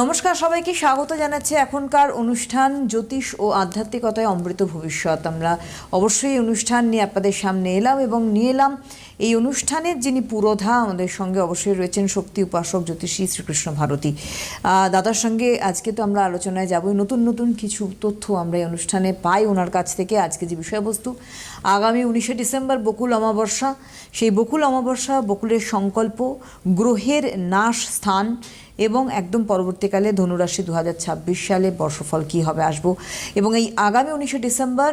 নমস্কার, সবাইকে স্বাগত জানাচ্ছি এখনকার অনুষ্ঠান জ্যোতিষ ও আধ্যাত্মিকতায় অমৃত ভবিষ্যৎ। আমরা অবশ্যই অনুষ্ঠান নিয়ে আপনাদের সামনে এলাম এবং নিয়ে এলাম এই অনুষ্ঠানের যিনি পুরোধা, আমাদের সঙ্গে অবশ্যই রয়েছেন শক্তি উপাসক জ্যোতিষী শ্রীকৃষ্ণ ভারতী। দাদার সঙ্গে আজকে তো আমরা আলোচনায় যাবই, নতুন নতুন কিছু তথ্য আমরা এই অনুষ্ঠানে পাই ওনার কাছ থেকে আজকে যে বিষয়বস্তু। আগামী উনিশে ডিসেম্বর বকুল অমাবস্যা, সেই বকুল অমাবস্যা বকুলের সংকল্প, গ্রহের নাশ স্থান এবং একদম পরবর্তীকালে ধনুরাশি দু হাজার ছাব্বিশ সালে বর্ষফল কী হবে আসব। এবং এই আগামী উনিশে ডিসেম্বর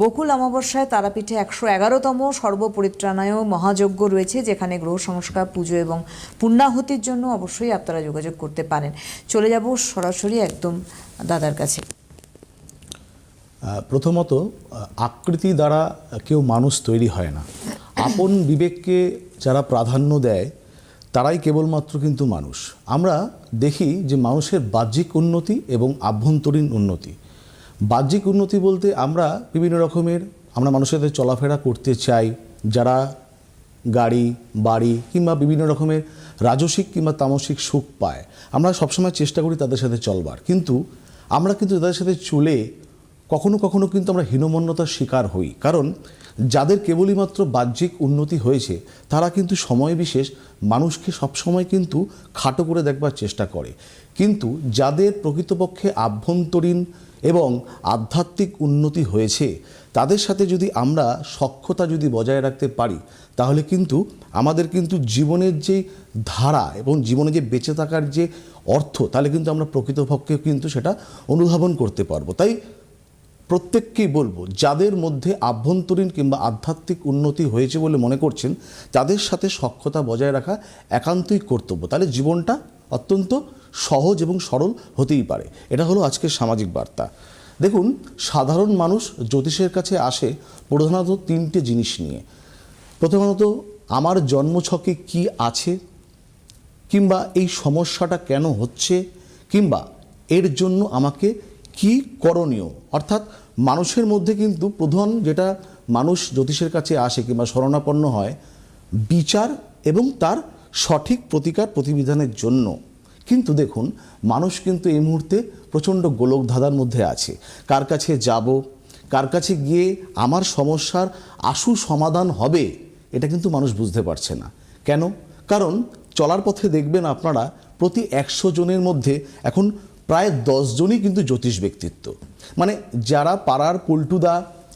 বকুল অমাবস্যায় তারাপীঠে একশো এগারোতম সর্বপরিত্রাণায় মহাযজ্ঞ রয়েছে, যেখানে গ্রহ সংস্কার, পুজো এবং পুণ্যাহুতির জন্য অবশ্যই আপনারা যোগাযোগ করতে পারেন। চলে যাব সরাসরি একদম দাদার কাছে। প্রথমত আকৃতি দ্বারা কেউ মানুষ তৈরি হয় না। আপন বিবেককে যারা প্রাধান্য দেয় তারাই কেবলমাত্র কিন্তু মানুষ। আমরা দেখি যে মানুষের বাহ্যিক উন্নতি এবং আভ্যন্তরীণ উন্নতি। বাহ্যিক উন্নতি বলতে আমরা বিভিন্ন রকমের, আমরা মানুষের সাথে চলাফেরা করতে চাই, যারা গাড়ি, বাড়ি কিংবা বিভিন্ন রকমের রাজসিক কিংবা তামসিক সুখ পায়। আমরা সবসময় চেষ্টা করি তাদের সাথে চলবার। কিন্তু আমরা কিন্তু তাদের সাথে চলে কখনো কখনো কিন্তু আমরা হীনমন্যতার শিকার হই। কারণ যাদের কেবলই মাত্র বাহ্যিক উন্নতি হয়েছে, তারা কিন্তু সময় বিশেষ মানুষকে সবসময় কিন্তু খাটো করে দেখবার চেষ্টা করে। কিন্তু যাদের প্রকৃতপক্ষে আভ্যন্তরীণ এবং আধ্যাত্মিক উন্নতি হয়েছে, তাদের সাথে যদি আমরা সক্ষতা যদি বজায় রাখতে পারি, তাহলে কিন্তু আমাদের কিন্তু জীবনের যে ধারা এবং জীবনে যে বেঁচে থাকার যে অর্থ, তাহলে কিন্তু আমরা প্রকৃতপক্ষে কিন্তু সেটা অনুধাবন করতে পারব। তাই প্রত্যেককেই বলব, যাদের মধ্যে আভ্যন্তরীণ কিংবা আধ্যাত্মিক উন্নতি হয়েছে বলে মনে করছেন, তাদের সাথে সক্ষতা বজায় রাখা একান্তই কর্তব্য। তাহলে জীবনটা অত্যন্ত সহজ এবং সরল হতেই পারে। এটা হলো আজকের সামাজিক বার্তা। দেখুন, সাধারণ মানুষ জ্যোতিষের কাছে আসে প্রধানত তিনটে জিনিস নিয়ে। প্রথমত, আমার জন্মছকে কি আছে? কিংবা এই সমস্যাটা কেন হচ্ছে? কিংবা এর জন্য আমাকে কি করণীয়? অর্থাৎ মানুষের মধ্যে কিন্তু প্রধান যেটা মানুষ জ্যোতিষের কাছে আসে কিংবা শরণাপন্ন হয়, বিচার এবং তার সঠিক প্রতিকার প্রতিবিধানের জন্য। কিন্তু দেখুন, মানুষ কিন্তু এই মুহূর্তে প্রচণ্ড গোলক ধাঁধার মধ্যে আছে। কার কাছে যাব, কার কাছে গিয়ে আমার সমস্যার আশু সমাধান হবে, এটা কিন্তু মানুষ বুঝতে পারছে না। কেন? কারণ চলার পথে দেখবেন আপনারা প্রতি একশো জনের মধ্যে এখন প্রায় দশজনই কিন্তু জ্যোতিষ ব্যক্তিত্ব। মানে যারা পাড়ার পল্টুদা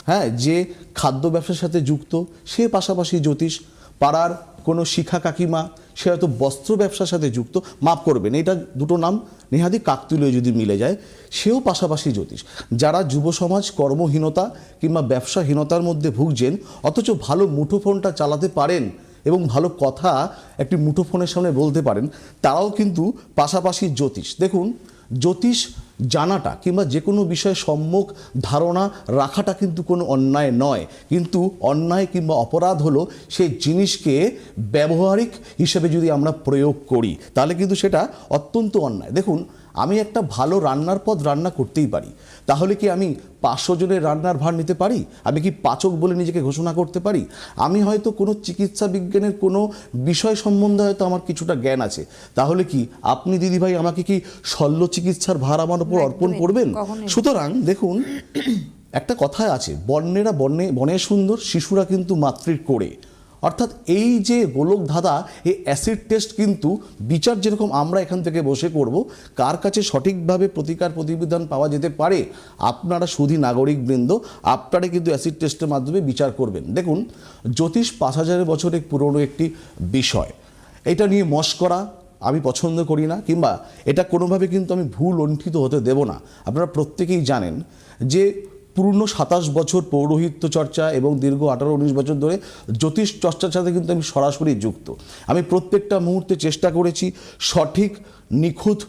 হ্যাঁ যে খাদ্য ব্যবসার সাথে যুক্ত, সে পাশাপাশি জ্যোতিষ, পাড়ার কোনো শিখা কাকিমা, সে হয়তো বস্ত্র ব্যবসার সাথে যুক্ত, মাফ করবেন, এটা দুটো নাম নেহাদি কাকতুলীয় যদি মিলে যায়, সেও পাশাপাশি জ্যোতিষ। যারা যুব সমাজ কর্মহীনতা কিংবা ব্যবসাহীনতার মধ্যে ভুগছেন, অথচ ভালো মুঠোফোনটা চালাতে পারেন এবং ভালো কথা একটি মুঠোফোনের সামনে বলতে পারেন, তারাও কিন্তু পাশাপাশি জ্যোতিষ। দেখুন জ্যোতিষ জানাটা কিংবা যে কোনো বিষয়ে সম্মুখ ধারণা রাখাটা কিন্তু কোনো অন্যায় নয়। কিন্তু অন্যায় কিংবা অপরাধ হলো সেই জিনিসকে ব্যবহারিক হিসেবে যদি আমরা প্রয়োগ করি, তাহলে কিন্তু সেটা অত্যন্ত অন্যায়। দেখুন আমি একটা ভালো রান্নার পদ রান্না করতেই পারি। তাহলে কি আমি পাঁচশো জনের রান্নার ভার নিতে পারি? আমি কি পাচক বলে নিজেকে ঘোষণা করতে পারি? আমি হয়তো কোনো চিকিৎসা বিজ্ঞানের কোনো বিষয় সম্বন্ধে হয়তো আমার কিছুটা জ্ঞান আছে। তাহলে কি আপনি দিদিভাই আমাকে কি শল্য চিকিৎসার ভার আমার উপর অর্পণ করবেন? সুতরাং দেখুন একটা কথায় আছে বর্ণেরা বর্ণে বনে সুন্দর শিশুরা কিন্তু মাতৃর করে অর্থাৎ এই যে গোলক ধাঁধা, এই অ্যাসিড টেস্ট কিন্তু বিচার যেরকম আমরা এখান থেকে বসে করব, কার কাছে সঠিকভাবে প্রতিকার প্রতিবিধান পাওয়া যেতে পারে, আপনারা সুধী নাগরিকবৃন্দ, আপনারা কিন্তু অ্যাসিড টেস্টের মাধ্যমে বিচার করবেন। দেখুন, জ্যোতিষ পাঁচ হাজারের বছরের পুরনো একটি বিষয়। এটা নিয়ে মস্করা আমি পছন্দ করি না, কিংবা এটা কোনোভাবে কিন্তু আমি ভুল লণ্ঠিত হতে দেব না। আপনারা প্রত্যেকেই জানেন যে পূর্ণ সাতাশ বছর পৌরোহিত্য চর্চা এবং দীর্ঘ আঠারো উনিশ বছর ধরে জ্যোতিষ চর্চার সাথে কিন্তু আমি সরাসরি যুক্ত। আমি প্রত্যেকটা মুহূর্তে চেষ্টা করেছি সঠিক, নিখুঁত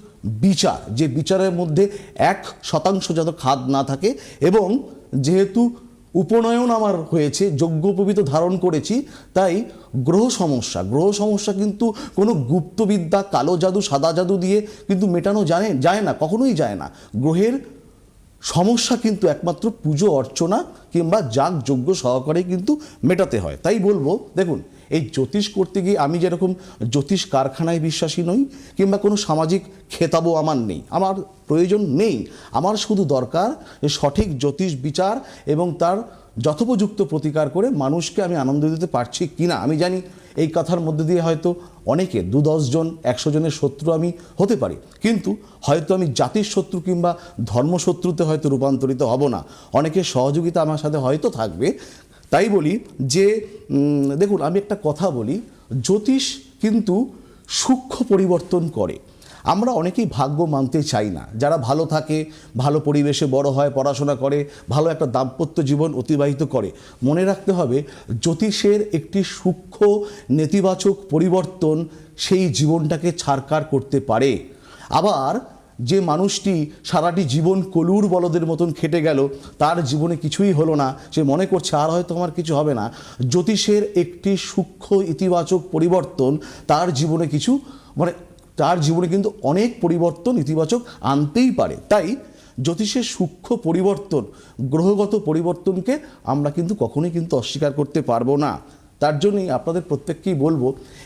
বিচার, যে বিচারের মধ্যে এক শতাংশ যাতে খাদ না থাকে এবং যেহেতু উপনয়ন আমার হয়েছে যজ্ঞোপবিত ধারণ করেছি, তাই গ্রহ সমস্যা গ্রহ সমস্যা কিন্তু কোনো গুপ্তবিদ্যা, কালো জাদু, সাদা জাদু দিয়ে কিন্তু মেটানো যায় যায় না, কখনোই যায় না। গ্রহের সমস্যা কিন্তু একমাত্র পুজো অর্চনা কিংবা যাগ যোগ্য সহকারে কিন্তু মেটাতে হয়। তাই বলব, দেখুন, এই জ্যোতিষ করতে গিয়ে আমি যেরকম জ্যোতিষ কারখানায় বিশ্বাসী নই কিংবা কোনো সামাজিক খেতাবও আমার নেই। আমার প্রয়োজন নেই। আমার শুধু দরকার সঠিক জ্যোতিষ বিচার এবং তার যথোপযুক্ত প্রতিকার করে মানুষকে আমি আনন্দ দিতে পারছি কি না আমি জানি এই কথার মধ্যে দিয়ে হয়তো অনেকে দু জন, একশো জনের শত্রু আমি হতে পারি। কিন্তু হয়তো আমি জাতির শত্রু কিংবা ধর্মশত্রুতে হয়তো রূপান্তরিত হব না। অনেকের সহযোগিতা আমার সাথে হয়তো থাকবে। তাই বলি যে দেখুন, আমি একটা কথা বলি, জ্যোতিষ কিন্তু সূক্ষ্ম পরিবর্তন করে। আমরা অনেকেই ভাগ্য মানতে চাই না। যারা ভালো থাকে, ভালো পরিবেশে বড় হয়, পড়াশোনা করে, ভালো একটা দাম্পত্য জীবন অতিবাহিত করে, মনে রাখতে হবে জ্যোতিষের একটি সূক্ষ্ম নেতিবাচক পরিবর্তন সেই জীবনটাকে ছাড়কার করতে পারে। আবার যে মানুষটি সারাটি জীবন কলুর বলদের মতন খেটে গেল, তার জীবনে কিছুই হলো না, সে মনে করছে আর হয়তো আমার কিছু হবে না। জ্যোতিষের একটি সূক্ষ্ম ইতিবাচক পরিবর্তন তার জীবনে কিছু মানে তার জীবনে কিন্তু অনেক পরিবর্তন ইতিবাচক আনতেই পারে। তাই জ্যোতিষের সূক্ষ্ম পরিবর্তন, গ্রহগত পরিবর্তনকে আমরা কিন্তু কখনোই কিন্তু অস্বীকার করতে পারব না। তার জন্যই আপনাদের প্রত্যেককেই বলব,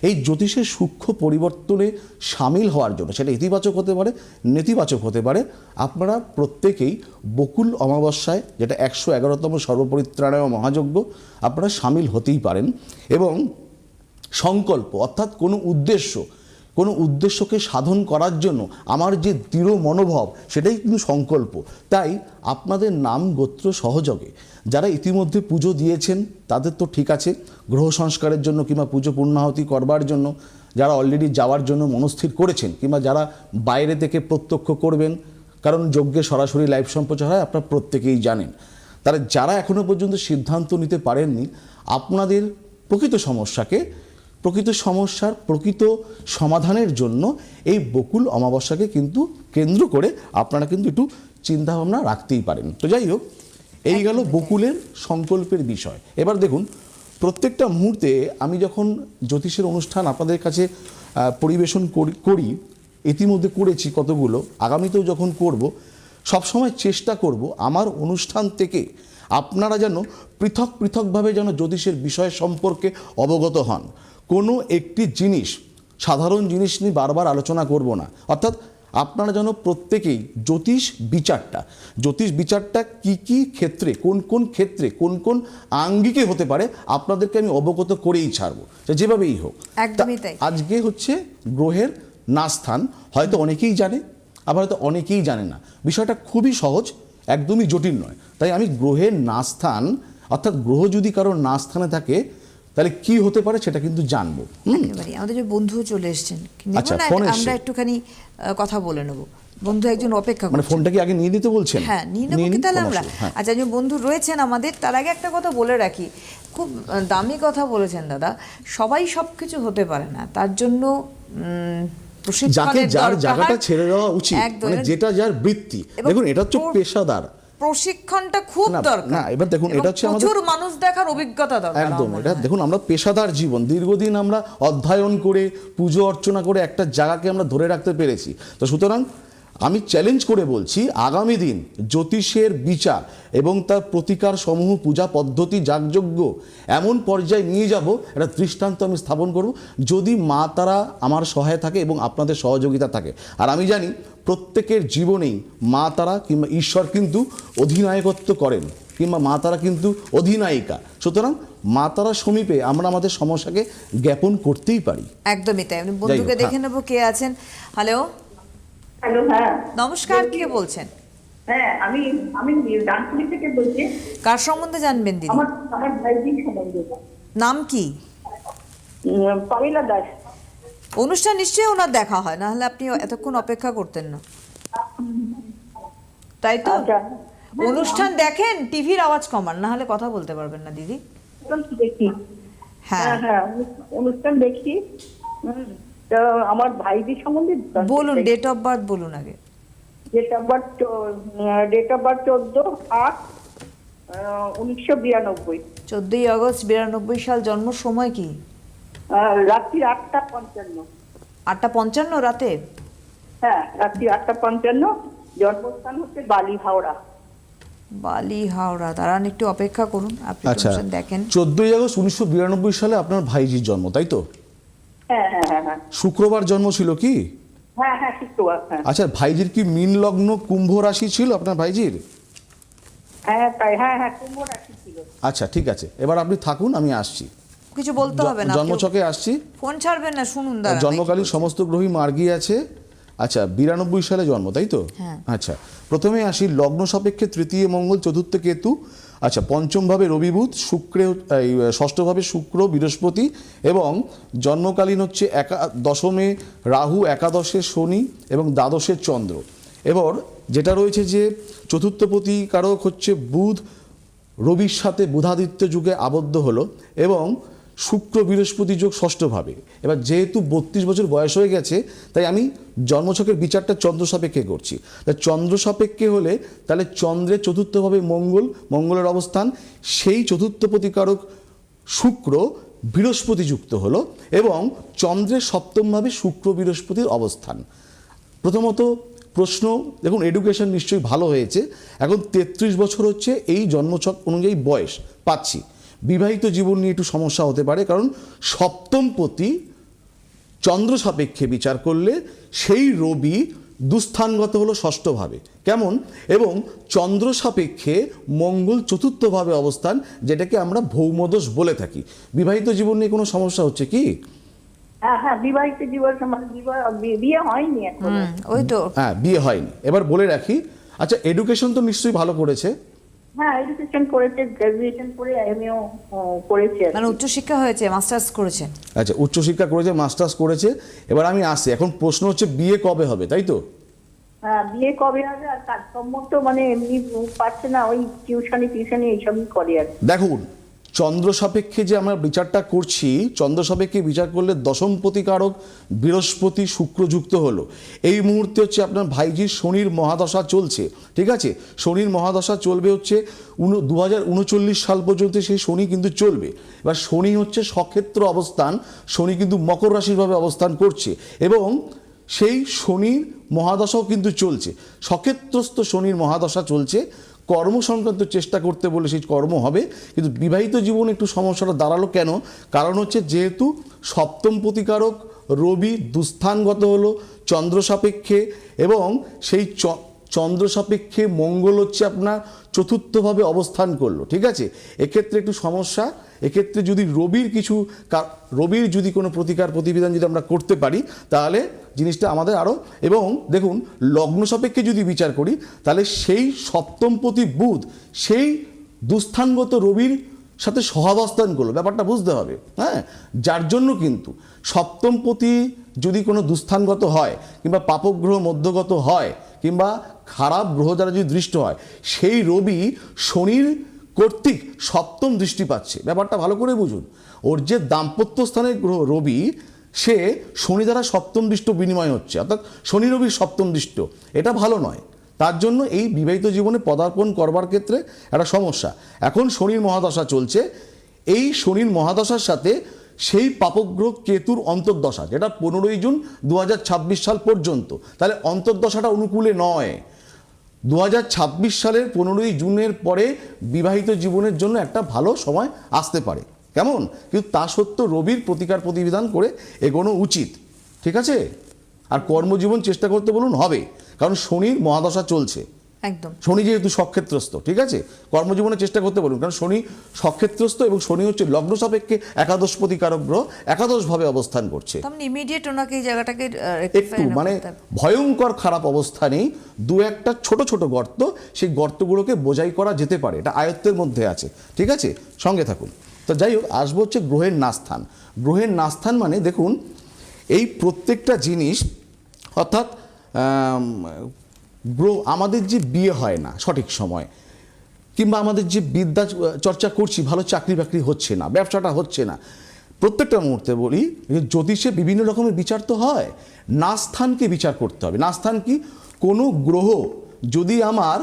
এই জ্যোতিষের সূক্ষ্ম পরিবর্তনে সামিল হওয়ার জন্য, সেটা ইতিবাচক হতে পারে, নেতিবাচক হতে পারে, আপনারা প্রত্যেকেই বকুল অমাবস্যায়, যেটা একশো এগারোতম সর্বপরিত্রাণায় মহাযজ্ঞ, আপনারা সামিল হতেই পারেন এবং সংকল্প, অর্থাৎ কোনো উদ্দেশ্য কোনো উদ্দেশ্যকে সাধন করার জন্য আমার যে দৃঢ় মনোভাব, সেটাই কিন্তু সংকল্প। তাই আপনাদের নাম গোত্র সহযোগে যারা ইতিমধ্যে পুজো দিয়েছেন, তাদের তো ঠিক আছে, গ্রহ সংস্কারের জন্য কিংবা পুজো পূর্ণাহতি করবার জন্য, যারা অলরেডি যাওয়ার জন্য মনস্থির করেছেন, কিংবা যারা বাইরে থেকে প্রত্যক্ষ করবেন, কারণ যজ্ঞে সরাসরি লাইভ সম্প্রচার হয়, আপনারা প্রত্যেকেই জানেন। তারা যারা এখনও পর্যন্ত সিদ্ধান্ত নিতে পারেননি, আপনাদের প্রকৃত সমস্যাকে প্রকৃত সমস্যার, প্রকৃত সমাধানের জন্য এই বকুল অমাবস্যাকে কিন্তু কেন্দ্র করে আপনারা কিন্তু একটু চিন্তাভাবনা রাখতেই পারেন। তো যাই হোক, এই গেল বকুলের সংকল্পের বিষয়। এবার দেখুন, প্রত্যেকটা মুহূর্তে আমি যখন জ্যোতিষের অনুষ্ঠান আপনাদের কাছে পরিবেশন করি- ইতিমধ্যে করেছি কতগুলো, আগামীতেও যখন করব, সবসময় চেষ্টা করব আমার অনুষ্ঠান থেকে আপনারা যেন পৃথক পৃথকভাবে যেন জ্যোতিষের বিষয় সম্পর্কে অবগত হন। কোনো একটি জিনিস সাধারণ জিনিস নিয়ে বারবার আলোচনা করব না। অর্থাৎ আপনারা যেন প্রত্যেকেই জ্যোতিষ বিচারটা জ্যোতিষ বিচারটা কি কি ক্ষেত্রে কোন কোন ক্ষেত্রে কোন কোন আঙ্গিকে হতে পারে আপনাদেরকে আমি অবগত করেই ছাড়বো। যেভাবেই হোক একদমই তাই। আজকে হচ্ছে গ্রহের নাস্থান হয়তো অনেকেই জানে আবার হয়তো অনেকেই জানে না। বিষয়টা খুবই সহজ একদমই জটিল নয়। তাই আমি গ্রহের নাস্থান অর্থাৎ গ্রহ যদি কারোর নাস্থানে থাকে তাহলে কি হতে পারে সেটা কিন্তু জানব। আমাদের যে বন্ধু চলে এসছেন আচ্ছা? আমরা একটুখানি কথা বলে নেব। বন্ধু একজন অপেক্ষা মানে ফোনটা কি আগে নিয়ে নিতে বলছেন? হ্যাঁ নিয়ে নেব তাহলে আমরা? হ্যাঁ। আচ্ছা একজন বন্ধু রয়েছেন আমাদের তার আগে একটা কথা বলে রাখি। খুব দামি কথা বলেছেন দাদা। সবাই সব কিছু হতে পারে না তার জন্য উম, যাকে যার জায়গাটা ছেড়ে দেওয়া উচিত মানে যেটা যার বৃত্তি। দেখুন এটা হচ্ছে পেশাদার। প্রশিক্ষণটা খুব দরকার। না, এবার দেখুন, এটা হচ্ছে আমাদের- প্রচুর মানুষ দেখার অভিজ্ঞতা দরকার একদম এটা দেখুন আমরা পেশাদার জীবন দীর্ঘদিন আমরা অধ্যয়ন করে পুজো অর্চনা করে একটা জায়গাকে আমরা ধরে রাখতে পেরেছি। তো সুতরাং আমি চ্যালেঞ্জ করে বলছি আগামী দিন জ্যোতিষের বিচার এবং তার প্রতিকার সমূহ পূজা পদ্ধতি যাগযজ্ঞ এমন পর্যায়ে নিয়ে যাব একটা দৃষ্টান্ত আমি স্থাপন করব যদি মা তারা আমার সহায় থাকে এবং আপনাদের সহযোগিতা থাকে। আর আমি জানি প্রত্যেকের জীবনেই মা তারা কিংবা ঈশ্বর কিন্তু অধিনায়কত্ব করেন কিংবা মা তারা কিন্তু অধিনায়িকা। সুতরাং মা তারা সমীপে আমরা আমাদের সমস্যাকে জ্ঞাপন করতেই পারি। একদমই তাই। আমি বন্ধুকে দেখে হ্যাঁ। নেব কে আছেন। হ্যালো? হ্যালো হ্যাঁ। নমস্কার কে বলছেন? হ্যাঁ আমি আমি ডানকুনি থেকে বলছি। কার সম্বন্ধে জানবেন দিদি আমার আমার ভাইজির সম্বন্ধে। নাম কি? পামিলা দাস। অনুষ্ঠান নিশ্চয়ই ওনার দেখা হয় না হলে আপনি এতক্ষণ অপেক্ষা করতেন না। তাই তো? আচ্ছা। অনুষ্ঠান দেখেন টিভির আওয়াজ কমান না হলে কথা বলতে পারবেন না দিদি। দেখি। হ্যাঁ। হ্যাঁ হ্যাঁ অনুষ্ঠান দেখি। তো আমার ভাইজির সম্বন্ধে বলুন ডেট অফ বার্থ বলুন আগে। Date of birth date of birth চোদ্দ আট উনিশশো বিরানব্বই। চোদ্দই আগস্ট বিরানব্বই সাল জন্ম সময় কি? রাত্রি আটটা পঞ্চান্ন। আটটা পঞ্চান্ন রাতে? হ্যাঁ রাত্রি আটটা পঞ্চান্ন জন্মস্থান হচ্ছে বালি হাওড়া। বালি হাওড়া দাঁড়ান একটু অপেক্ষা করুন আপনি আচ্ছা দেখেন। চোদ্দই আগস্ট উনিশশো বিরানব্বই সালে আপনার ভাইজির জন্ম তাই তো? হ্যাঁ হ্যাঁ হ্যাঁ শুক্রবার জন্ম ছিল কি? হ্যাঁ হ্যাঁ হ্যাঁ। আচ্ছা ভাইজির কি মিন লগ্ন কুম্ভ রাশি ছিল আপনার ভাইজির? হ্যাঁ হ্যাঁ হ্যাঁ কুম্ভ রাশি ছিল। আচ্ছা ঠিক আছে এবার আপনি থাকুন আমি আসছি। কিছু বলতে হবে না জন্মছকে আসছি। ফোন ছাড়বেন না শুনুন দাঁড়ান। জন্মকালীন সমস্ত গ্রহই মার্গী আছে। আচ্ছা বিরানব্বই সালে জন্ম তাই তো? হ্যাঁ। আচ্ছা প্রথমে আসি লগ্ন সাপেক্ষে তৃতীয় মঙ্গল চতুর্থ কেতু। আচ্ছা পঞ্চমভাবে রবি বুধ শুক্রে এই, ষষ্ঠভাবে শুক্র বৃহস্পতি এবং জন্মকালীন হচ্ছে একা দশমে রাহু একাদশে শনি এবং দ্বাদশে চন্দ্র। এবার যেটা রয়েছে যে চতুর্থপতি কারক হচ্ছে বুধ রবির সাথে বুধাদিত্য যুগে আবদ্ধ হলো এবং শুক্র বৃহস্পতি যোগ ষষ্ঠভাবে। এবার যেহেতু বত্রিশ বছর বয়স হয়ে গেছে, তাই আমি জন্মছকের বিচারটা চন্দ্র সাপেক্ষে করছি। তাই চন্দ্র সাপেক্ষে হলে তাহলে চন্দ্রের চতুর্থভাবে মঙ্গল, মঙ্গলের অবস্থান, সেই চতুর্থ প্রতিকারক শুক্র বৃহস্পতি যুক্ত হলো এবং চন্দ্রের সপ্তমভাবে শুক্র বৃহস্পতির অবস্থান। প্রথমত প্রশ্ন, দেখুন এডুকেশন নিশ্চয়ই ভালো হয়েছে। এখন তেত্রিশ বছর হচ্ছে এই জন্মছক অনুযায়ী বয়স, পাচ্ছি। বিবাহিত জীবন নিয়ে একটু সমস্যা হতে পারে কারণ সপ্তম পতি চন্দ্র সাপেক্ষে বিচার করলে সেই রবি দুস্থানগত হলো ষষ্ঠভাবে। কেমন? এবং চন্দ্র সাপেক্ষে মঙ্গল চতুর্থভাবে অবস্থান যেটাকে আমরা ভৌমদোষ বলে থাকি। বিবাহিত জীবন নিয়ে কোনো সমস্যা হচ্ছে কি? হ্যাঁ হ্যাঁ বিবাহিত জীবন বিবাহ বিয়ে হয়নি এখন। হুম, ওই তো। হ্যাঁ বিয়ে হয়নি। এবার বলে রাখি আচ্ছা এডুকেশন তো নিশ্চয়ই ভালো করেছে। হ্যাঁ এডুকেশন করেছে গ্রাজুয়েশন করে এমএও করেছে মানে উচ্চশিক্ষা হয়েছে মাস্টার্স করেছে। আচ্ছা উচ্চশিক্ষা করেছে মাস্টার্স করেছে। এবার আমি আসি এখন প্রশ্ন হচ্ছে বিয়ে কবে হবে তাই তো? হ্যাঁ বিয়ে কবে হবে আর কাজকর্ম তো মানে এমনি পারছে না ওই টিউশনি টিউশনি এইসবই করে আর দেখুন চন্দ্র সাপেক্ষে যে আমরা বিচারটা করছি, চন্দ্র সাপেক্ষে বিচার করলে দশম প্রতিকারক বৃহস্পতি শুক্রযুক্ত হলো। এই মুহূর্তে হচ্ছে আপনার ভাইজির শনির মহাদশা চলছে, ঠিক আছে? শনির মহাদশা চলবে হচ্ছে দু হাজার উনচল্লিশ সাল পর্যন্ত সেই শনি কিন্তু চলবে। এবার শনি হচ্ছে সক্ষেত্র অবস্থান, শনি কিন্তু মকর রাশিরভাবে অবস্থান করছে এবং সেই শনির মহাদশাও কিন্তু চলছে। সক্ষেত্রস্থ শনির মহাদশা চলছে। কর্ম সংক্রান্ত চেষ্টা করতে বলে সেই কর্ম হবে, কিন্তু বিবাহিত জীবনে একটু সমস্যাটা দাঁড়াল কেন? কারণ হচ্ছে যেহেতু সপ্তম প্রতিকারক রবি দুস্থানগত হলো, চন্দ্র সাপেক্ষে, এবং সেই চন্দ্র সাপেক্ষে মঙ্গল হচ্ছে আপনার চতুর্থভাবে অবস্থান করল, ঠিক আছে? এক্ষেত্রে একটু সমস্যা, এক্ষেত্রে যদি রবির কিছু রবির যদি কোনো প্রতিকার প্রতিবিধান যদি আমরা করতে পারি, তাহলে জিনিসটা আমাদের আরও এবং দেখুন, লগ্ন সাপেক্ষে যদি বিচার করি, তাহলে সেই সপ্তমপতি বুধ, সেই দুস্থানগত রবির সাথে সহাবস্থান করল। ব্যাপারটা বুঝতে হবে হ্যাঁ? যার জন্য কিন্তু সপ্তমপতি যদি কোনো দুস্থানগত হয়, কিংবা পাপগ্রহ মধ্যগত হয়, কিংবা খারাপ গ্রহ দ্বারা যদি দৃষ্ট হয়, সেই রবি শনির কর্তৃক সপ্তম দৃষ্টি পাচ্ছে। ব্যাপারটা ভালো করে বুঝুন। ওর যে দাম্পত্য স্থানের গ্রহ রবি সে শনি দ্বারা সপ্তম দৃষ্ট বিনিময় হচ্ছে, অর্থাৎ শনি রবির সপ্তম দৃষ্ট। এটা ভালো নয়। তার জন্য এই বিবাহিত জীবনে পদার্পণ করবার ক্ষেত্রে একটা সমস্যা। এখন শনির মহাদশা চলছে। এই শনির মহাদশার সাথে সেই পাপগ্রহ কেতুর অন্তর্দশা, যেটা পনেরোই জুন দু হাজার ছাব্বিশ সাল পর্যন্ত। তাহলে অন্তর্দশাটা অনুকূলে নয়। দু সালের পনেরোই জুনের পরে বিবাহিত জীবনের জন্য একটা ভালো সময় আসতে পারে। কেমন? কিন্তু তা সত্ত্বেও রবির প্রতিকার প্রতিবিধান করে এগোনো উচিত। ঠিক আছে? আর কর্মজীবন চেষ্টা করতে বলুন হবে। কারণ শনির মহাদশা চলছে। একদম। শনি যেহেতু সক্ষেত্রস্থ ঠিক আছে? কর্মজীবনে চেষ্টা করতে বলুন কারণ শনি সক্ষেত্রস্থ এবং শনি হচ্ছে লগ্ন সাপেক্ষে একাদশ প্রতিকারক গ্রহ একাদশভাবে অবস্থান করছে। মানে ইমিডিয়েট ওনাকে এই জায়গাটাকে একটু মানে ভয়ঙ্কর খারাপ অবস্থানেই দু একটা ছোট ছোট গর্ত সেই গর্তগুলোকে বোঝাই করা যেতে পারে। এটা আয়ত্তের মধ্যে আছে। ঠিক আছে? সঙ্গে থাকুন। তো যাই হোক আসব হচ্ছে গ্রহের নাস্থান। গ্রহের নাস্থান মানে দেখুন, এই প্রত্যেকটা জিনিস, অর্থাৎ গ্রহ, আমাদের যে বিয়ে হয় না সঠিক সময়, কিংবা আমাদের যে বিদ্যা চর্চা করছি, ভালো চাকরি বাকরি হচ্ছে না, ব্যবসাটা হচ্ছে না, প্রত্যেকটা মুহূর্তে বলি জ্যোতিষে বিভিন্ন রকমের বিচার তো হয়, নাস্থানকে বিচার করতে হবে। নাস্থান কি? কোনো গ্রহ যদি আমার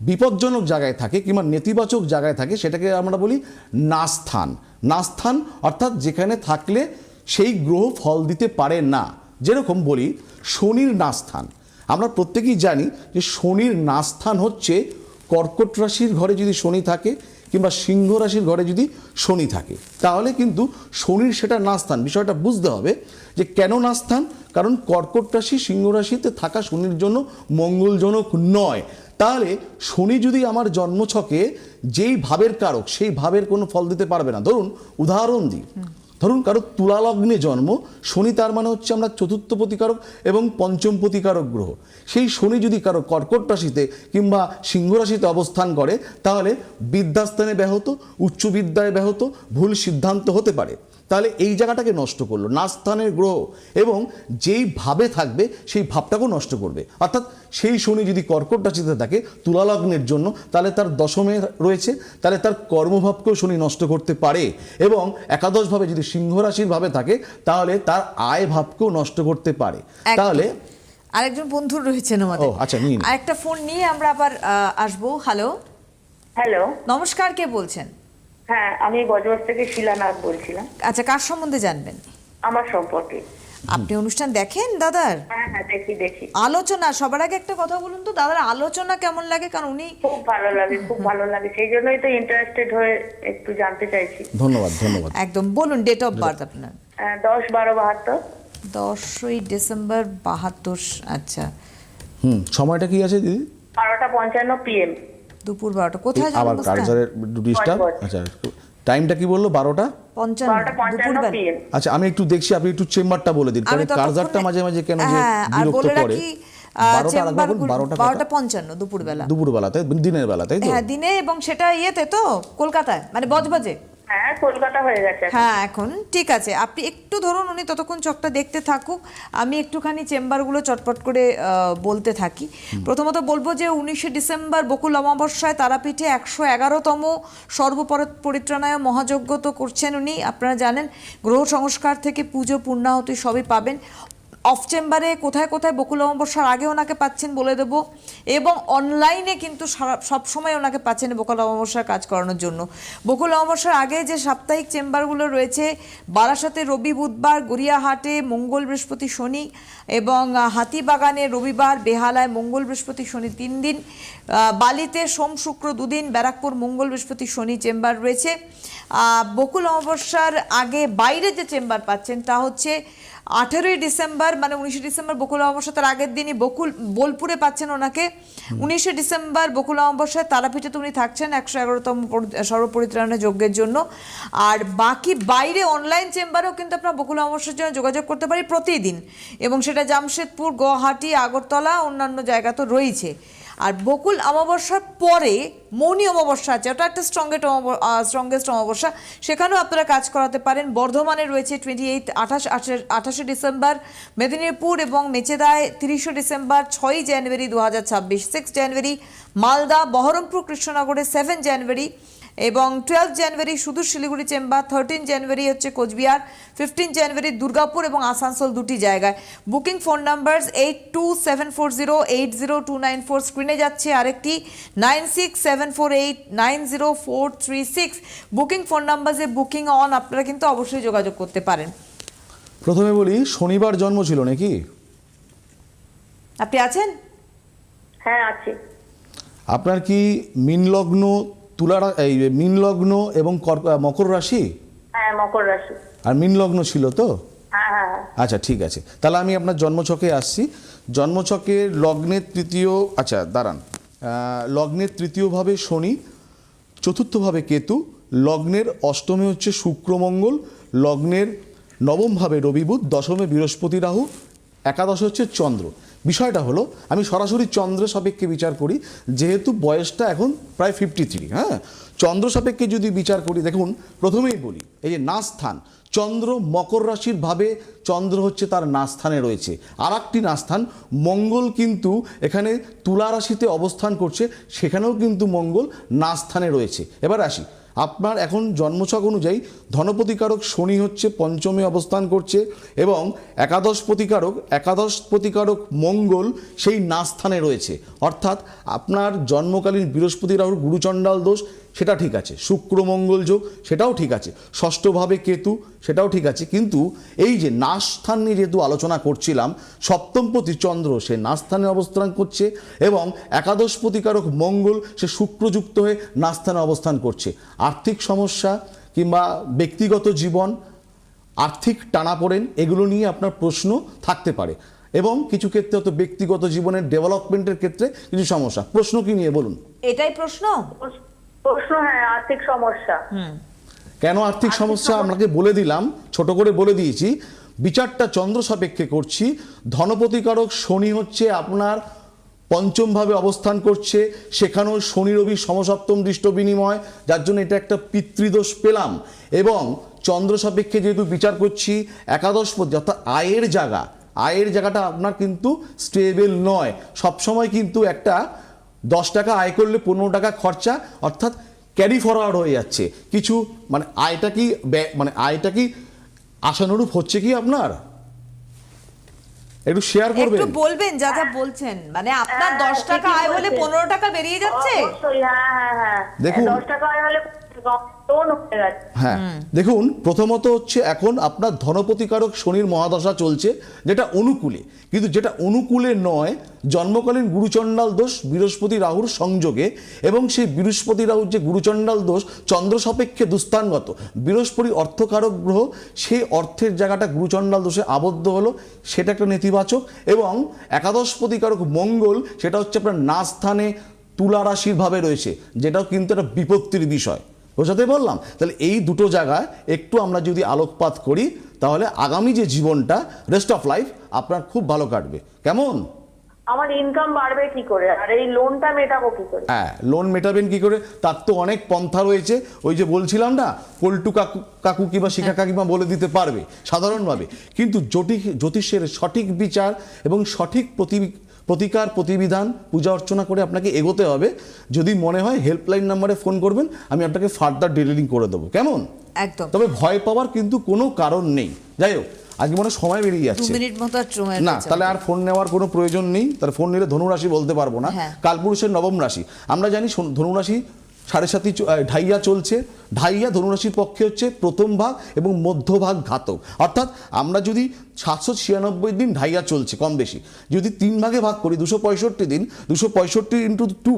বিপজ্জনক জায়গায় থাকে কিংবা নেতিবাচক জায়গায় থাকে, সেটাকে আমরা বলি নাস্থান। নাস্থান অর্থাৎ যেখানে থাকলে সেই গ্রহ ফল দিতে পারে না। যেরকম বলি শনির নাস্থান। আমরা প্রত্যেকেই জানি যে শনির নাস্থান হচ্ছে কর্কট রাশির ঘরে যদি শনি থাকে কিংবা সিংহ রাশির ঘরে যদি শনি থাকে। তাহলে কিন্তু শনির সেটা নাস্থান। বিষয়টা বুঝতে হবে যে কেন নাস্থান? কারণ কর্কট রাশি সিংহ রাশিতে থাকা শনির জন্য মঙ্গলজনক নয়। তাহলে শনি যদি আমার জন্মছকে যেই ভাবের কারক, সেই ভাবের কোনো ফল দিতে পারবে না। ধরুন, উদাহরণ দিই। ধরুন কারও তুলালগ্নে জন্ম, শনি তার মানে হচ্ছে আমরা চতুর্থ প্রতিকারক এবং পঞ্চম প্রতিকারক গ্রহ। সেই শনি যদি কারও কর্কট রাশিতে কিংবা সিংহ রাশিতে অবস্থান করে, তাহলে বিদ্যাস্থানে ব্যাহত, উচ্চ বিদ্যায় ব্যাহত, ভুল সিদ্ধান্ত হতে পারে। তাহলে এই জায়গাটাকে নষ্ট করল না স্থানের গ্রহ। এবং যেই ভাবে থাকবে সেই ভাবটাকেও নষ্ট করবে। অর্থাৎ সেই শনি যদি কর্কট রাশিতে থাকে তুলালগ্নের জন্য তাহলে তার দশমে রয়েছে তাহলে তার কর্মভাবকেও শনি নষ্ট করতে পারে। এবং একাদশভাবে যদি সিংহ রাশির ভাবে থাকে তাহলে তার আয় ভাবকেও নষ্ট করতে পারে। তাহলে আরেকজন বন্ধু রয়েছেন আমাদের। ও, আচ্ছা, নিন। আরেকটা ফোন নিয়ে আমরা আবার আসব। হ্যালো হ্যালো নমস্কার কে বলছেন? হ্যাঁ আমি বজবজ থেকে শিলানাথ বলছিলাম। আচ্ছা কার সম্বন্ধে জানবেন? আমার সম্পর্কে। আপনি অনুষ্ঠান দেখেন দাদার? হ্যাঁ হ্যাঁ দেখি দেখি। আলোচনা সবার আগে একটা কথা বলুন তো দাদার আলোচনা কেমন লাগে? কারণ উনি খুব ভালো লাগে খুব ভালো লাগে। সেই জন্যই তো ইন্টারেস্টেড হয়ে একটু জানতে চাইছি। ধন্যবাদ ধন্যবাদ। একদম বলুন ডেট অফ বার্থ আপনার। আহ, দশ বারো বাহাত্তর। দশই ডিসেম্বর বাহাত্তর আচ্ছা। হুম সময়টা কি আছে দিদি? বারোটা পঞ্চান্ন পিএম দুপুর বারোটা। কোথায় আবার জন্মস্থান কালচারের ডিস্টার্ব আচ্ছা টাইমটা কি বলল? বারোটা? আচ্ছা আমি একটু দেখছি আপনি একটু চেম্বারটা বলে দিন কারণ মাঝে মাঝে কেন যে হ্যাঁ, আর বিরক্ত করে। বারোটা? পঞ্চান্ন দুপুরবেলা দুপুরবেলাতে দিনের বেলা তাই হ্যাঁ দিনে এবং সেটা ইয়েতে তো কলকাতায় মানে বজবজে। হ্যাঁ কলকাতা হয়ে গেছে এখন। হ্যাঁ এখন ঠিক আছে। আপনি একটু ধরুন উনি ততক্ষণ চকটা দেখতে থাকুক। আমি একটুখানি চেম্বারগুলো চটপট করে বলতে থাকি। প্রথমত বলব যে উনিশে ডিসেম্বর বকুল অমাবস্যায় তারাপীঠে একশো এগারোতম সর্বপর পরিত্রাণায় মহাযজ্ঞ তো করছেন উনি। আপনারা জানেন গ্রহ সংস্কার থেকে পুজো পূর্ণাহতি সবই পাবেন। অফ চেম্বারে কোথায় কোথায় বকুল অমাবস্যার আগে ওনাকে পাচ্ছেন বলে দেবো। এবং অনলাইনে কিন্তু সারা- সবসময় ওনাকে পাচ্ছেন বকুল অমাবস্যার কাজ করানোর জন্য। বকুল অমাবস্যার আগে যে সাপ্তাহিক চেম্বারগুলো রয়েছে, বারাসাতে রবি বুধবার, গড়িয়াহাটে মঙ্গল বৃহস্পতি শনি এবং হাতিবাগানে রবিবার, বেহালায় মঙ্গল বৃহস্পতি শনি তিন দিন বালিতে সোম শুক্র দুদিন, ব্যারাকপুর মঙ্গল বৃহস্পতি শনি চেম্বার রয়েছে। বকুল অমাবস্যার আগে বাইরে যে চেম্বার পাচ্ছেন তা হচ্ছে আঠেরোই ডিসেম্বর মানে উনিশে ডিসেম্বর বকুল অমাবস্যা তার আগের দিনই বকুল বোলপুরে পাচ্ছেন ওনাকে। উনিশে ডিসেম্বর বকুল অমাবস্যায় তারাপীঠে তো উনি থাকছেন একশো এগারোতম সর্বপরিত্রাণের যজ্ঞের জন্য। আর বাকি বাইরে অনলাইন চেম্বারেও কিন্তু আপনার বকুল অমাবস্যার জন্য যোগাযোগ করতে পারি প্রতিদিন। এবং সেটা জামশেদপুর গুয়াহাটি আগরতলা অন্যান্য জায়গা তো রয়েছে। আর বকুল অমাবস্যার পরে মৌনি অমাবস্যা আছে, ওটা একটা স্ট্রংগেস্ট স্ট্রংগেস্ট অমাবস্যা। সেখানেও আপনারা কাজ করাতে পারেন। বর্ধমানে রয়েছে টোয়েন্টি এইট আঠাশ আঠাশে ডিসেম্বর, মেদিনীপুর এবং মেচেদায় তিরিশে ডিসেম্বর, ছয়ই জানুয়ারি দু হাজার ছাব্বিশ সিক্স জানুয়ারি, মালদা, বহরমপুর, কৃষ্ণনগরে সেভেন জানুয়ারি এবং টুয়েলভ জানুয়ারি শুধু শিলিগুড়ি চেম্বার থার্টিন জানুয়ারি হচ্ছে কোচবিহার ফিফটিন জানুয়ারি দুর্গাপুর এবং আসানসোল দুটি জায়গায়। Booking phone number eight two seven four zero eight zero two nine four স্ক্রিনে যাচ্ছে। আরেকটি nine six seven four eight nine zero four three six booking phone নাম্বারে বুকিং অন আপনারা কিন্তু অবশ্যই যোগাযোগ করতে পারেন। প্রথমে বলি শনিবার জন্ম ছিল নাকি? আপনি আছেন? হ্যাঁ আছে। আপনার কি মিন লগ্ন তুলা এই মিন লগ্ন এবং মকর রাশি? হ্যাঁ মকর রাশি। আর মিন লগ্ন ছিল তো? হ্যাঁ হ্যাঁ হ্যাঁ। আচ্ছা ঠিক আছে। তাহলে আমি আপনার জন্মছকে আসছি। জন্মছকের লগ্নের তৃতীয় আচ্ছা দাঁড়ান। লগ্নের তৃতীয়ভাবে শনি চতুর্থভাবে কেতু লগ্নের অষ্টমে হচ্ছে শুক্রমঙ্গল লগ্নের নবমভাবে রবিবুধ দশমে বৃহস্পতি রাহু একাদশ হচ্ছে চন্দ্র। বিষয়টা হলো, আমি সরাসরি চন্দ্র সাপেক্ষে বিচার করি, যেহেতু বয়সটা এখন প্রায় ফিফটি থ্রি হ্যাঁ? চন্দ্র সাপেক্ষে যদি বিচার করি, দেখুন, প্রথমেই বলি, এই যে না স্থান চন্দ্র মকর রাশির ভাবে চন্দ্র হচ্ছে তার নাস্থানে রয়েছে। আর একটি নাস্থান, মঙ্গল কিন্তু এখানে তুলা রাশিতে অবস্থান করছে, সেখানেও কিন্তু মঙ্গল নাস্থানে রয়েছে। এবার আসি আপনার এখন জন্মছক অনুযায়ী ধনপ্রতিকারক শনি হচ্ছে পঞ্চমে অবস্থান করছে এবং একাদশ প্রতিকারক একাদশ প্রতিকারক মঙ্গল সেই নাস্থানে রয়েছে। অর্থাৎ আপনার জন্মকালীন বৃহস্পতি রাহুর গুরুচণ্ডাল দোষ সেটা ঠিক আছে। শুক্রমঙ্গল যোগ সেটাও ঠিক আছে। ষষ্ঠভাবে কেতু সেটাও ঠিক আছে। কিন্তু এই যে নাশ স্থান নিয়ে যেহেতু আলোচনা করছিলাম সপ্তমপতি চন্দ্র সে নাশ স্থানে অবস্থান করছে এবং একাদশ প্রতিকারক মঙ্গল সে শুক্রযুক্ত হয়ে নাশ স্থানে অবস্থান করছে। আর্থিক সমস্যা কিংবা ব্যক্তিগত জীবন আর্থিক টানাপোড়েন এগুলো নিয়ে আপনার প্রশ্ন থাকতে পারে। এবং কিছু ক্ষেত্রে হয়তো ব্যক্তিগত জীবনের ডেভেলপমেন্টের ক্ষেত্রে কিছু সমস্যা। প্রশ্ন কি নিয়ে বলুন? এটাই প্রশ্ন প্রশ্ন হ্যাঁ আর্থিক সমস্যা। কেন আর্থিক সমস্যা? আপনাকে বলে দিলাম ছোট করে বলে দিয়েছি। বিচারটা চন্দ্র সাপেক্ষে করছি। ধনপতিকারক শনি হচ্ছে আপনার পঞ্চমভাবে অবস্থান করছে। সেখানেও শনি রবি সমসপ্তম দৃষ্ট বিনিময় যার জন্য এটা একটা পিতৃদোষ পেলাম। এবং চন্দ্র সাপেক্ষে যেহেতু বিচার করছি একাদশ পদ অর্থাৎ আয়ের জায়গা। আয়ের জায়গাটা আপনার কিন্তু স্টেবল নয়। সবসময় কিন্তু একটা দশ টাকা আয় করলে পনেরো টাকা খরচা অর্থাৎ ক্যারি ফরওয়ার্ড হয়ে যাচ্ছে। কিছু মানে আয়টা কি মানে আয়টা কি আশানুরূপ হচ্ছে কি আপনার? একটু শেয়ার করবেন। একটু বলবেন যা যা বলছেন। মানে আপনার হ্যাঁ, দশ টাকা আয় হলে বলছেন। পনেরো টাকা বেরিয়ে যাচ্ছে? অবশ্যই হ্যাঁ হ্যাঁ হ্যাঁ। দেখুন। দশ টাকা আয় হলে হয়ে। দেখুন প্রথমত হচ্ছে এখন আপনার ধনপতিকারক শনির মহাদশা চলছে যেটা অনুকূলে। কিন্তু যেটা অনুকূলে নয় জন্মকালীন গুরুচণ্ডাল দোষ বৃহস্পতি রাহুর সংযোগে এবং সেই বৃহস্পতি রাহুর যে গুরুচণ্ডাল দোষ চন্দ্র সাপেক্ষে দুস্থানগত। বৃহস্পতি অর্থকারক গ্রহ সেই অর্থের জায়গাটা গুরুচণ্ডাল দোষে আবদ্ধ হলো সেটা একটা নেতিবাচক। এবং একাদশ প্রতিকারক মঙ্গল সেটা হচ্ছে আপনার না স্থানে তুলা রাশির ভাবে রয়েছে যেটাও কিন্তু একটা বিপত্তির বিষয়। বোঝাতে বললাম। তাহলে এই দুটো জায়গায় একটু আমরা যদি আলোকপাত করি তাহলে আগামী যে জীবনটা রেস্ট অফ লাইফ আপনার খুব ভালো কাটবে। কেমন? আমার ইনকাম বাড়বে কি করে? আর এই লোনটা মেটাবো কি করে? হ্যাঁ লোন মেটাবেন কি করে? তার তো অনেক পন্থা রয়েছে। ওই যে বলছিলাম না পল্টু কাকু কাকু কিংবা শিখা কাকিমা বলে দিতে পারবে সাধারণভাবে। কিন্তু জটিক জ্যোতিষের সঠিক বিচার এবং সঠিক প্রতি প্রতিকার প্রতিবিধান পূজা অর্চনা করে আপনাকে এগোতে হবে। যদি মনে হয় হেল্পলাইন নাম্বারে ফোন করবেন আমি আপনাকে ফার্দার ডিটেলিং করে দেবো। কেমন? একদম। তবে ভয় পাওয়ার কিন্তু কোনো কারণ নেই। যাই হোক আজকে মনে হয় সময় বেরিয়ে যাচ্ছে। মিনিট মতো সময় না তাহলে আর ফোন নেওয়ার কোনো প্রয়োজন নেই। তাহলে ফোন নিলে ধনুরাশি বলতে পারব না। হ্যাঁ। কালপুরুষের নবম রাশি। আমরা জানি ধনুরাশি সাড়ে সাতই ঢাইয়া চলছে। ঢাইয়া ধনুরাশির পক্ষে হচ্ছে প্রথম ভাগ এবং মধ্যভাগ ঘাতক। অর্থাৎ আমরা যদি সাতশো ছিয়ানব্বই দিন ঢাইয়া চলছে কম বেশি, যদি তিন ভাগে ভাগ করি দুশো পঁয়ষট্টি দিন, দুশো পঁয়ষট্টি ইন্টু টু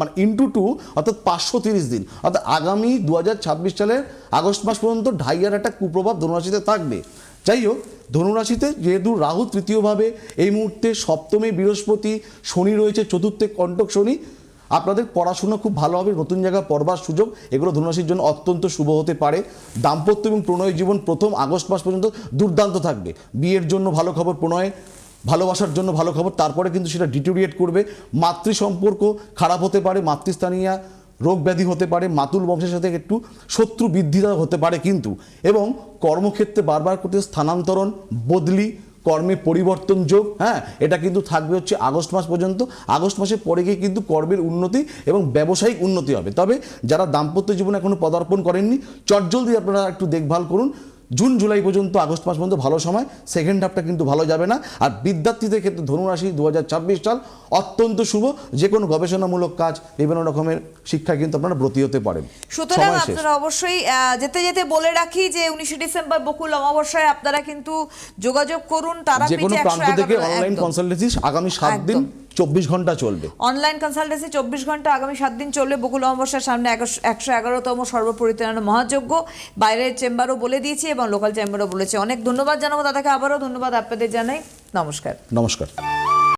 মানে ইন্টু টু অর্থাৎ পাঁচশো তিরিশ দিন। অর্থাৎ আগামী দু হাজার ছাব্বিশ সালের আগস্ট মাস পর্যন্ত ঢাইয়ার একটা কুপ্রভাব ধনুরাশিতে থাকবে। যাই হোক, ধনুরাশিতে যেহেতু রাহু তৃতীয়ভাবে এই মুহূর্তে সপ্তমে বৃহস্পতি, শনি রয়েছে, চতুর্থে কণ্টক শনি আপনাদের পড়াশোনা খুব ভালো হবে, নতুন জায়গা পড়বার সুযোগ। এগুলো ধনুরাশির জন্য অত্যন্ত শুভ হতে পারে। দাম্পত্য এবং প্রণয় জীবন প্রথম আগস্ট মাস পর্যন্ত দুর্দান্ত থাকবে। বিয়ের জন্য ভালো খবর, প্রণয়, ভালোবাসার জন্য ভালো খবর, তারপরে কিন্তু সেটা ডিটোরিয়েট করবে। মাতৃ সম্পর্ক খারাপ হতে পারে, মাতৃস্থানীয় রোগ ব্যাধি হতে পারে, মাতুল বংশের সাথে একটু শত্রু বৃদ্ধি হতে পারে কিন্তু। এবং কর্মক্ষেত্রে বারবার করতে স্থানান্তরণ, বদলি কর্মে পরিবর্তন যোগ হ্যাঁ? এটা কিন্তু থাকবে হচ্ছে আগস্ট মাস পর্যন্ত। আগস্ট মাসের পরে গিয়ে কিন্তু কর্মের উন্নতি এবং ব্যবসায়িক উন্নতি হবে। তবে যারা দাম্পত্য জীবনে এখনও পদার্পণ করেননি, চটজলদি আপনারা একটু দেখভাল করুন। জুন জুলাই পর্যন্ত আগস্ট মাস পর্যন্ত ভালো সময় সেকেন্ড হাফটা কিন্তু ভালো যাবে না। আর বিদ্যার্থীদের ক্ষেত্রে ধনুরাশি দু সাল অত্যন্ত শুভ যে কোনো গবেষণামূলক কাজ বিভিন্ন রকমের শিক্ষা কিন্তু আপনারা ব্রতী হতে পারেন। সুতরাং আপনারা অবশ্যই যেতে যেতে বলে রাখি যে উনিশে ডিসেম্বর বকুল অমাবস্যায় আপনারা কিন্তু যোগাযোগ করুন তারা যে কোনো প্রান্ত থেকে অনলাইন কনসালটেন্সি আগামী সাত দিন। চব্বিশ ঘণ্টা চলবে। অনলাইন কনসালটেন্সি চব্বিশ ঘণ্টা আগামী সাত দিন চলবে। বকুল অমাবস্যার সামনে একশো এগারোতম সর্বপরিত্রাণ মহাযজ্ঞ। বাইরের চেম্বারও বলে দিয়েছি এবং লোকাল চেম্বারও বলেছে। অনেক ধন্যবাদ জানাব দাদাকে আবারও। ধন্যবাদ আপনাদের জানাই। নমস্কার। নমস্কার।